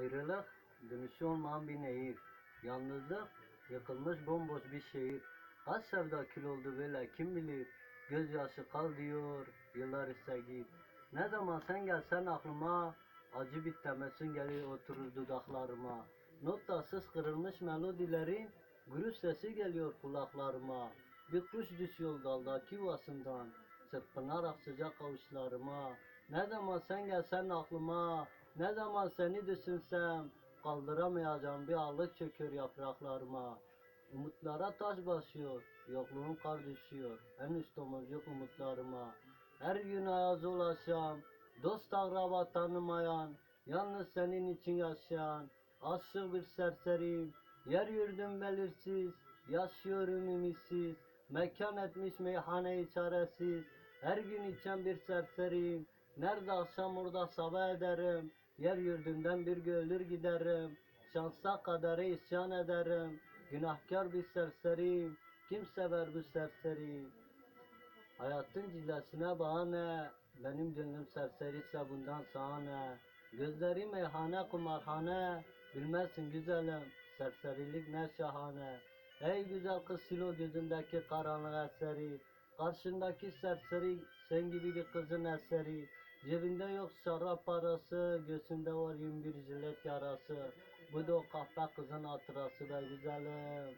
Ayrılık dönüşü olmayan bir nehir. Yalnızlık yıkılmış bomboş bir şehir. Kaç sevda kül oldu böyle kim bilir. Gözyaşı kal diyor yıllar ise git. Ne zaman sen gelsen aklıma acı bir tebessüm gelir oturur dudaklarıma. Notasız kırılmış melodilerin gürültü sesi geliyor kulaklarıma. Bir kuş düşüyor daldaki yuvasından çırpınarak sıcak avuçlarıma. Ne zaman sen gelsen aklıma, ne zaman seni düşünsem, kaldıramayacağım bir ağırlık çöküyor yapraklarıma. Umutlara taş basıyor, yokluğun kar düşüyor, henüz tomurcuk umutlarıma. Her gün ayaz ulaşan, dost akraba tanımayan, yalnız senin için yaşayan, aşık bir serseriyim, yer yurdum belirsiz, yaşıyorum ümitsiz, mekan etmiş meyhaneyi çaresiz, her gün içen bir serseriyim, nerede akşam orada sabah ederim, yer yurdumdan bir gölür giderim, şansa kadere isyan ederim, günahkar bir serseriyim, kim sever bu serseriyi? Hayatın cilesine bahane, benim gönlüm serseri ise bundan sahne. Gözleri meyhane kumarhane, bilmezsin güzelim, serserilik ne şahane. Ey güzel kız sil o gözündeki karanlık eseri, karşındaki serseri sen gibi bir kızın eseri. Cebinde yok şarap parası, göğsünde var 21 jilet yarası. Bu da o kahpe kızın hatırası be güzelim.